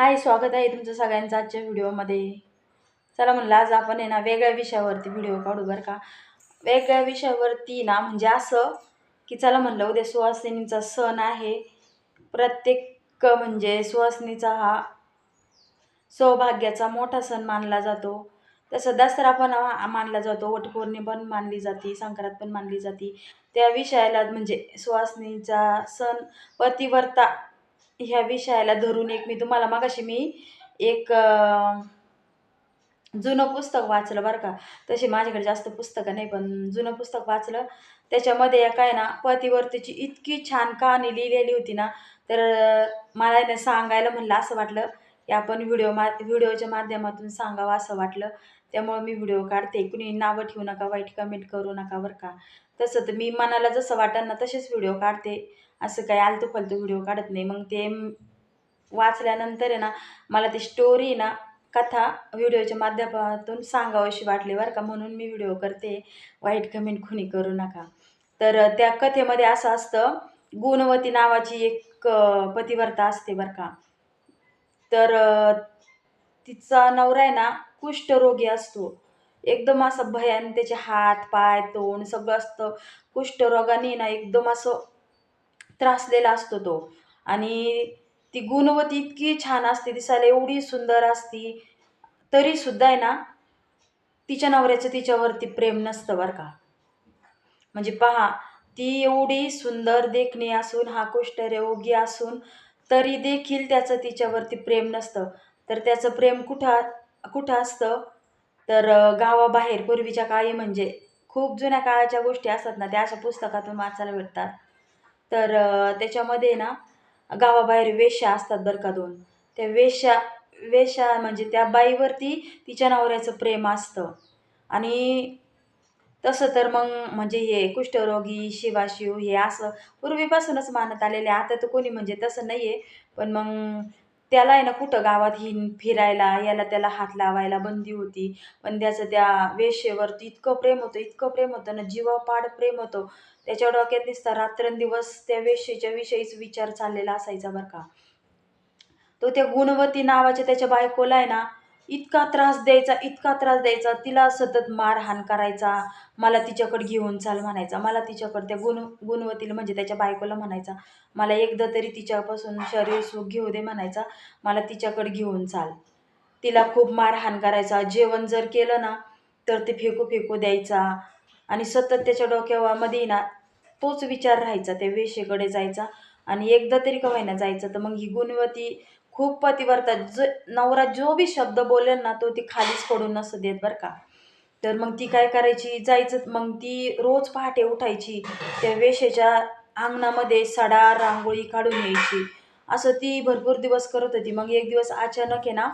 हाय स्वागत आहे तुमचं सगळ्यांचं आजच्या व्हिडिओमध्ये. चला म्हणलं आज आपण आहे ना वेगळ्या विषयावरती व्हिडिओ काढू बरं का. वेगळ्या विषयावरती ना म्हणजे असं की चला म्हणलं उद्या सुहासिनीचा सण आहे. प्रत्येक म्हणजे सुहासिनीचा हा सौभाग्याचा मोठा सण मानला जातो. तसं दसरा पण मानला जातो वटपौर्णिमा पण मानली जाते संक्रांत पण मानली जाते. त्या विषयाला म्हणजे सुहासिनीचा सण पतिवर्ता ह्या विषयाला धरून एक मी तुम्हाला मगाशी मी एक जुनं पुस्तक वाचलं बरं का. तशी माझ्याकडे जास्त पुस्तकं नाही पण जुनं पुस्तक वाचलं. त्याच्यामध्ये काय ना पतिवर्तीची इतकी छान कहाणी लिहिलेली होती ना तर मला ना सांगायला म्हणलं असं वाटलं की आपण व्हिडिओ मा व्हिडिओच्या माध्यमातून सांगावं असं वाटलं. त्यामुळं मी व्हिडिओ काढते. कुणी नावं ठेवू नका वाईट कमेंट करू नका बरं का. तसं तर मी मनाला जसं वाटेल ना तसेच व्हिडिओ काढते. असं काही आलतू फालतू व्हिडिओ काढत नाही. मग ते वाचल्यानंतर आहे ना मला ती स्टोरी ना कथा व्हिडिओच्या माध्यमातून सांगावीशी वाटली बरं का. म्हणून मी व्हिडिओ करते. वाईट कमेंट खुणी करू नका. तर त्या कथेमध्ये असं असतं गुणवती नावाची एक पतिवर्ता असते बरं का. तर तिचा नवरा आहे ना कुष्ठरोगी असतो. एकदम असं भयान त्याचे हात पाय तोंड सगळं असतं. कुष्ठरोगाने ना एकदम असं त्रासलेला असतो तो. आणि ती गुणवती इतकी छान असते दिसायला एवढी सुंदर असती तरीसुद्धा आहे ना तिच्या नवऱ्याचं तिच्यावरती प्रेम नसतं बरं का. म्हणजे पहा ती एवढी सुंदर देखणी असून हा कुष्ठरोगी असून तरी देखील त्याचं तिच्यावरती प्रेम नसतं. तर त्याचं प्रेम कुठं कुठं असतं? तर गावाबाहेर पूर्वीच्या काळी म्हणजे खूप जुन्या काळाच्या गोष्टी असतात ना त्या अशा पुस्तकातून वाचायला भेटतात. तर त्याच्यामध्ये ना गावाबाहेर वेश्या असतात बरं का दोन. त्या वेश्या वेश्या म्हणजे त्या बाईवरती तिच्या नवऱ्याचं प्रेम असतं. आणि तसं तर मग म्हणजे हे कुष्ठरोगी शिवाशिव हे असं पूर्वीपासूनच मानत आलेले आता तर कोणी म्हणजे तसं नाही आहे पण मग त्याला आहे ना कुठं गावात हिन फिरायला याला त्याला हात लावायला बंदी होती. पण त्याचं त्या वेश्येवरती इतकं प्रेम होतं इतकं प्रेम होतं ना जीवापाड प्रेम होतं. त्याच्या डोक्यात नुसता रात्रंदिवस त्या वेश्येच्या विषयीच विचार चाललेला असायचा बरं का. तो त्या गुणवती नावाच्या त्याच्या बायकोला आहे ना इतका त्रास द्यायचा इतका त्रास द्यायचा तिला सतत मारहाण करायचा मला तिच्याकडे घेऊन चाल म्हणायचा मला तिच्याकडे त्या गुण गुणवतीला म्हणजे त्याच्या बायकोला म्हणायचा मला एकदा तरी तिच्यापासून शरीर सुख घेऊ दे म्हणायचा मला तिच्याकडे घेऊन चाल. तिला खूप मारहाण करायचा जेवण जर केलं ना तर ते फेकू फेकू द्यायचा आणि सतत त्याच्या डोक्यामध्ये ना तोच विचार राहायचा त्या वेशेकडे जायचा आणि एकदा तरी का होईना जायचं तर मग ही गुणवती खूप पतिवर्ता. ज नवरा जो बी शब्द बोलेल ना तो ती खालीच पडून नसं देत बरं का. तर मग ती काय करायची? जायचं मग ती रोज पहाटे उठायची. त्या वेशेच्या अंगणामध्ये सडा रांगोळी काढून यायची. असं ती भरपूर दिवस करत होती. मग एक दिवस अचानक आहे ना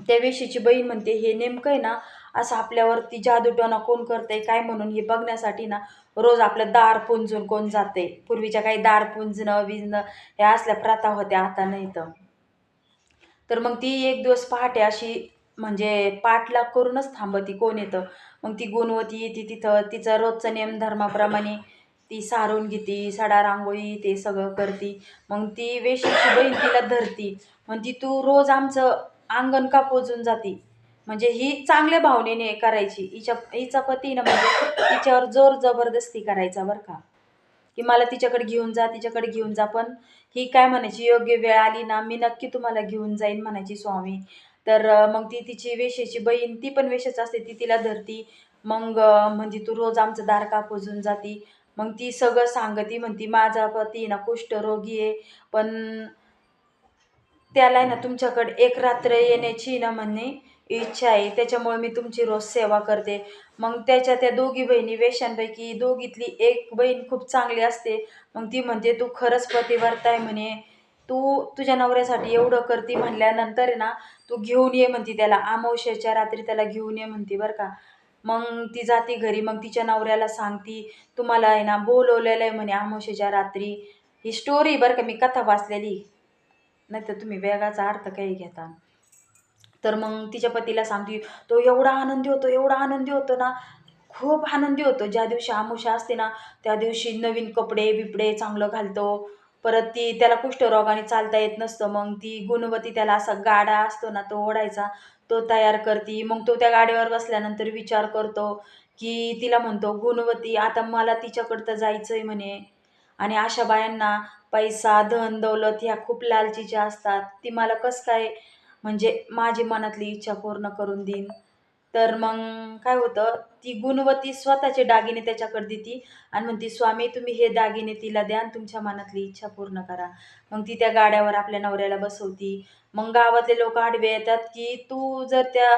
त्या वेशीची बहीण म्हणते हे नेमकं आहे ना असं आपल्यावरती जादूटोना कोण करते काय म्हणून हे बघण्यासाठी ना रोज आपलं दार पुंजून कोण जाते पूर्वीच्या काही दार पुंजणं विजणं ह्या असल्या प्रथा होत्या आता नाही तर. मग ती एक दिवस पहाटे अशी म्हणजे पाठलाग करूनच थांबती कोण येतं. मग ती गुणवती येते तिथं तिचं रोजचं नियमधर्माप्रमाणे ती सारून घेते सडा रांगोळी ते सगळं करती. मग ती वेशीची बहीण तिला धरती. म्हणती तू रोज आमचं अंगण का पोजून जाती. म्हणजे ही चांगल्या भावनेने करायची. हिच्या हिचा पतीनं म्हणजे तिच्यावर जोर जबरदस्ती करायचा बरं का. की मला तिच्याकडे घेऊन जा तिच्याकडे घेऊन जा पण ही काय म्हणायची योग्य वेळ आली ना मी नक्की तुम्हाला घेऊन जाईन म्हणायची स्वामी. तर मग ती तिची वेशेची बहीण ती पण वेशेच असते ती तिला धरती. मग म्हणजे तू रोज आमचं दार का पुजून जाती. मग ती सगळं सांगती म्हणती माझा पती ना कुष्ठरोगी आहे पण त्याला आहे ना तुमच्याकडे एक रात्र येण्याची ना म्हणे इच्छा आहे. त्याच्यामुळे मी तुमची रोज सेवा करते. मग त्याच्या त्या दोघी बहिणी वेशांपैकी दोघीतली एक बहीण खूप चांगली असते. मग ती म्हणते तू खरंच पतिव्रता आहे म्हणे. तू तुझ्या नवऱ्यासाठी एवढं करते म्हणल्यानंतर आहे ना तू घेऊन ये म्हणते त्याला. अमावस्याच्या रात्री त्याला घेऊन ये म्हणते बरं का. मग ती जाते घरी. मग तिच्या नवऱ्याला सांगती तुम्हाला आहे ना बोलवलेलं आहे म्हणे अमावस्याच्या रात्री. ही स्टोरी बरं का मी कथा वाचलेली. नाही तर तुम्ही वेगाचा अर्थ काही घेता. तर मग तिच्या पतीला सांगते तो एवढा आनंदी होतो एवढा आनंदी होतो ना खूप आनंदी होतो. ज्या दिवशी आमुषा असते ना त्या दिवशी नवीन कपडे बिपडे चांगलं घालतो. परत ती त्याला कुष्ठरोगाने चालता येत नसतं. मग ती गुणवती त्याला असा गाडा असतो ना तो ओढायचा तो तयार करती. मग तो त्या गाडीवर बसल्यानंतर विचार करतो की तिला म्हणतो गुणवती आता मला तिच्याकडं तर जायचं आहे म्हणे. आणि अशा बायांना पैसा धन दौलत ह्या खूप लालचीच्या असतात. ती मला कसं काय म्हणजे माझी मनातली इच्छा पूर्ण करून देईन. तर मग काय होतं ती गुणवती स्वतःचे दागिने त्याच्याकडे देती आणि म्हणती स्वामी तुम्ही हे दागिने तिला द्या आणि तुमच्या मनातली इच्छा पूर्ण करा. मग ती त्या गाड्यावर आपल्या नवऱ्याला बसवती. मग गावातले लोक आडवे येतात की तू जर त्या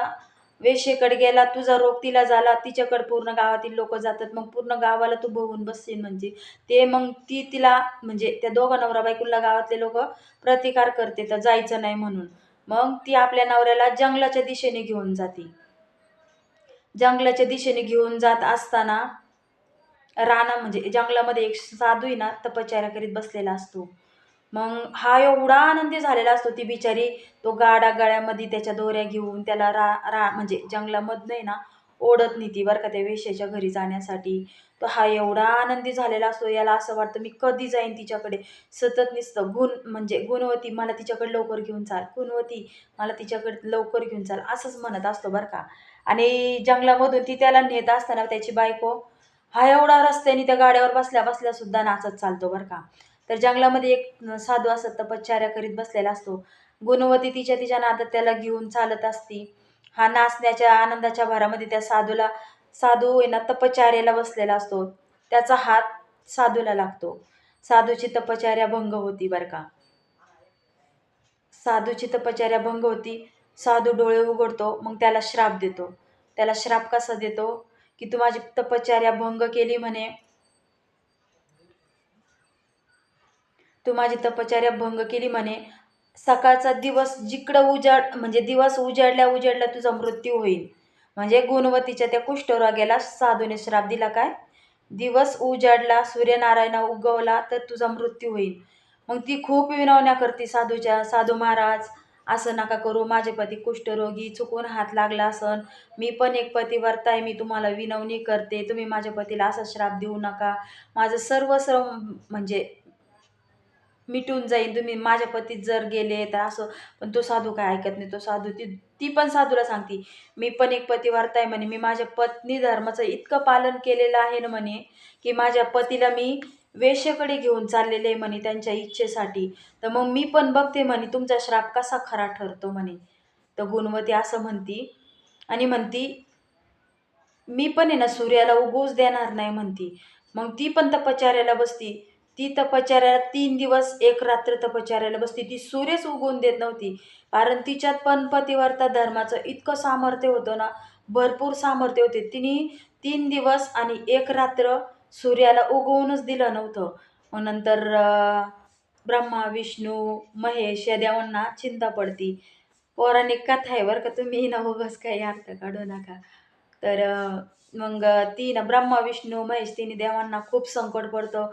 वेशेकडे गेला तुझा रोग तिला झाला तिच्याकडे पूर्ण गावातील लोक जातात मग पूर्ण गावाला तू बघून बसशील म्हणजे. ते मग ती तिला म्हणजे त्या दोघा नवरा बायकोला गावातले लोक प्रतिकार करते तर जायचं नाही म्हणून. मग ती आपल्या नवऱ्याला जंगलाच्या दिशेने घेऊन जाते. जंगलाच्या दिशेने घेऊन जात असताना राणा म्हणजे जंगलामध्ये एक साधू आहे ना तपचार्या करीत बसलेला असतो. मग हा एवढा आनंदी झालेला असतो ती बिचारी तो गाडा गळ्यामध्ये त्याच्या दोऱ्या घेऊन त्याला रा रा म्हणजे जंगलामधनं आहे ना ओढत नेती बरं का त्या वेश्याच्या घरी जाण्यासाठी. तो हा एवढा आनंदी झालेला असतो याला असं वाटतं मी कधी जाईन तिच्याकडे. सतत नुसतं गुण म्हणजे गुणवती मला तिच्याकडे लवकर घेऊन चाल. गुणवती मला तिच्याकडे लवकर घेऊन चाल. असंच म्हणत असतो बरं का. आणि जंगलामधून ती त्याला नेत असताना त्याची बायको हा एवढा रस्त्याने त्या गाड्यावर बसल्या बसल्या सुद्धा नाचत चालतो बरं का. तर जंगलामध्ये एक साधू असत तपश्चर्या करीत बसलेला असतो. गुणवती तिच्या तिच्या नादात त्याला घेऊन चालत असती. हा नाचण्याच्या आनंदाच्या भरामध्ये त्या साधूला साधू आहे ना बसलेला असतो. त्याचा हात साधूला लागतो. साधूची तपचार्या भंग होती बरं का. साधूची तपचार्या भंग होती. साधू डोळे उघडतो मग त्याला श्राप देतो. त्याला श्राप कसा देतो? की तू माझी तपचार्या भंग केली म्हणे. तू माझी तपचार्या भंग केली म्हणे. सकाळचा दिवस जिकडं उजाड म्हणजे दिवस उजाडल्या उजाडल्या तुझा मृत्यू होईल. म्हणजे गुणवतीच्या त्या कुष्ठरोग्याला साधूने श्राप दिला काय? दिवस उजाडला सूर्यनारायण उगवला तर तुझा मृत्यू होईल. मग ती खूप विनवण्या करते साधूच्या साधू महाराज. असं नका करू माझे पती कुष्ठरोगी चुकून हात लागला असन. मी पण एक पतिव्रता आहे मी तुम्हाला विनवणी करते. तुम्ही माझ्या पतीला असा श्राप देऊ नका. माझं सर्व सर्व म्हणजे मिटून जाईन. तुम्ही माझ्या पतीत जर गेले तर असं पण तो साधू काय ऐकत नाही. तो साधू ती ती पण साधूला सांगते. मी पण एक पतिवार्ता आहे म्हणे. मी माझ्या पत्नी धर्माचं इतकं पालन केलेलं आहे ना म्हणे की माझ्या पतीला मी वेशेकडे घेऊन चाललेले आहे म्हणे त्यांच्या इच्छेसाठी. तर मग मी पण बघते म्हणे तुमचा श्राप कसा खरा ठरतो म्हणे. तर गुणवती असं म्हणती आणि म्हणती मी पण आहे ना सूर्याला उगवूच देणार नाही म्हणती. मग ती पण तपचार्याला बसती. ती तपचार्याला तीन दिवस एक रात्र तपचार्याला बसती. ती सूर्यच उगवून देत नव्हती. कारण तिच्यात पण पतिवर्ता धर्माचं इतकं सामर्थ्य होतं ना भरपूर सामर्थ्य होते. तिने तीन दिवस आणि एक रात्र सूर्याला उगवूनच दिलं नव्हतं. नंतर ब्रह्मा विष्णू महेश या देवांना चिंता पडती. पौराणिक कथा आहे बरं का तुम्ही ना उगाच काही अर्थ काढू नका. तर मग ती ना ब्रह्मा विष्णू महेश तिने देवांना खूप संकट पडतं.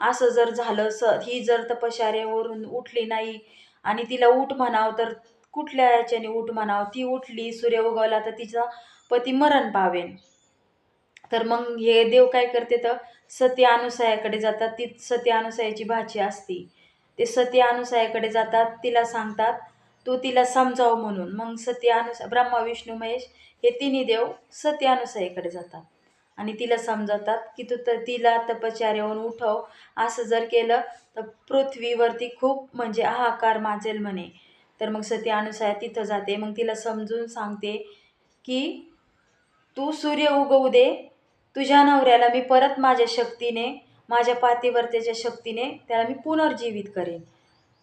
असं जर झालं स ही जर तपश्चर्यावरून उठली नाही आणि तिला उठ म्हणावं तर कुठल्या याच्याने उठ म्हणावं? ती उठली सूर्य उगवला तर तिचा पती मरण पावेन. तर मग हे देव काय करते तर सती अनुसयाकडे जातात. ती सती अनुसयाची भाची असती. ते सती अनुसयाकडे जातात तिला सांगतात तू तिला समजाव म्हणून. मग सती अनुस ब्रह्मा विष्णू महेश हे तिन्ही देव सती अनुसयाकडे जातात. आणि तिला समजवतात की तू तर तिला तपश्चर्यावरून उठव. असं जर केलं तर पृथ्वीवरती खूप म्हणजे हाहाकार माजेल म्हणे. तर मग सती अनुसया तिथं जाते. मग तिला समजून सांगते की तू सूर्य उगवू दे. तुझ्या नवऱ्याला मी परत माझ्या शक्तीने माझ्या पातिवर्त्याच्या शक्तीने त्याला मी पुनर्जीवित करेन.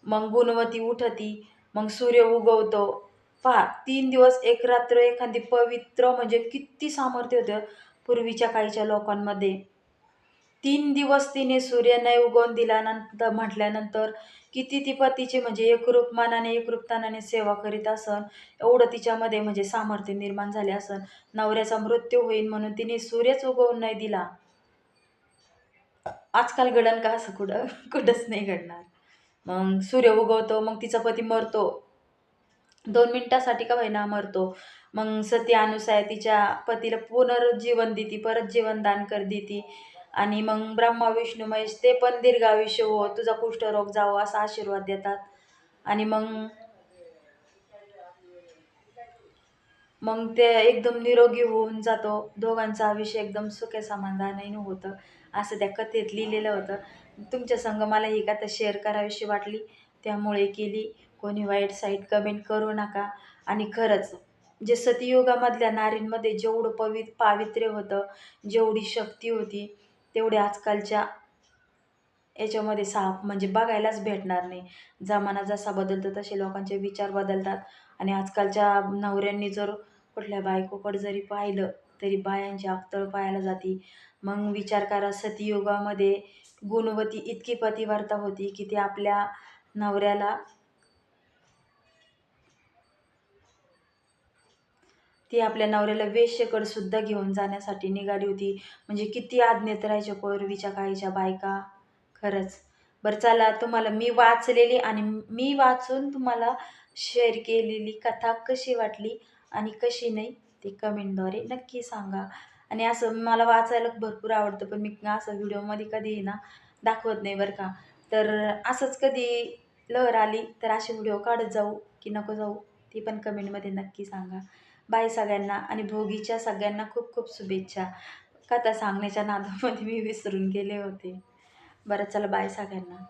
मग गुणवती उठती. मग सूर्य उगवतो. पहा तीन दिवस एक रात्र एखादी पवित्र म्हणजे किती सामर्थ्य होतं. पूर्वीच्या काळीच्या लोकांमध्ये. तीन दिवस तिने सूर्य नाही उगवून दिल्यानंतर म्हटल्यानंतर किती ती पतीची म्हणजे एकरूप मनाने एकरूपतानाने सेवा करीत असन एवढं तिच्यामध्ये म्हणजे सामर्थ्य निर्माण झाले असन. नवऱ्याचा मृत्यू होईल म्हणून तिने सूर्यच उगवून नाही दिला. आजकाल घडण का असं कुठं? कुठंच नाही घडणार. मग सूर्य उगवतो मग तिचा पती मरतो. दोन मिनिटासाठी का होईना मरतो. मग सती अनुसाय तिच्या पतीला पुनरुज्जीवन देते परत जीवनदान कर देते. आणि मग ब्रह्मा विष्णू महेश ते पण दीर्घायुष्य हो तुझा कुष्ठरोग जावो असा आशीर्वाद देतात. आणि मग मग ते एकदम निरोगी होऊन जातो. दोघांचा आयुष्य एकदम सुखे समाधानाने होतं. असं त्या कथेत लिहिलेलं होतं. तुमच्या संग मला ही कथा शेअर करावीशी वाटली. त्यामुळे केली. कोणी वाईट साईट कमेंट करू नका. आणि खरंच जे सतयुगामधल्या नारींमध्ये जेवढं पवि पावित्र्य होतं जेवढी शक्ती होती तेवढे आजकालच्या याच्यामध्ये सा म्हणजे बघायलाच भेटणार नाही. जमाना जसा बदलतो तसे लोकांचे विचार बदलतात. आणि आजकालच्या नवऱ्यांनी जर कुठल्या बायकोकडे जरी पाहिलं तरी बायांची अक्तळ पाहायला जाती. मग विचार करा सतयुगामध्ये गुणवती इतकी पतिवार्ता होती की ती आपल्या नवऱ्याला ती आपल्या नवऱ्याला वेश्यकडसुद्धा घेऊन जाण्यासाठी निघाली होती. म्हणजे किती आज्ञेत राहायच्या पूर्वीच्या काळीच्या बायका? खरंच. बरं चला तुम्हाला मी वाचलेली आणि मी वाचून तुम्हाला शेअर केलेली कथा कशी वाटली आणि कशी नाही ते कमेंटद्वारे नक्की सांगा. आणि असं मला वाचायला भरपूर आवडतं पण मी असं व्हिडिओमध्ये कधी ना दाखवत नाही बरं का. तर असंच कधी लहर आली तर असे व्हिडिओ काढत जाऊ की नको जाऊ ती पण कमेंटमध्ये नक्की सांगा. बाय सगळ्यांना आणि भोगीच्या सगळ्यांना खूप खूप शुभेच्छा. कथा सांगण्याच्या नादामध्ये मी विसरून गेले होते. बरं चला बाय सगळ्यांना.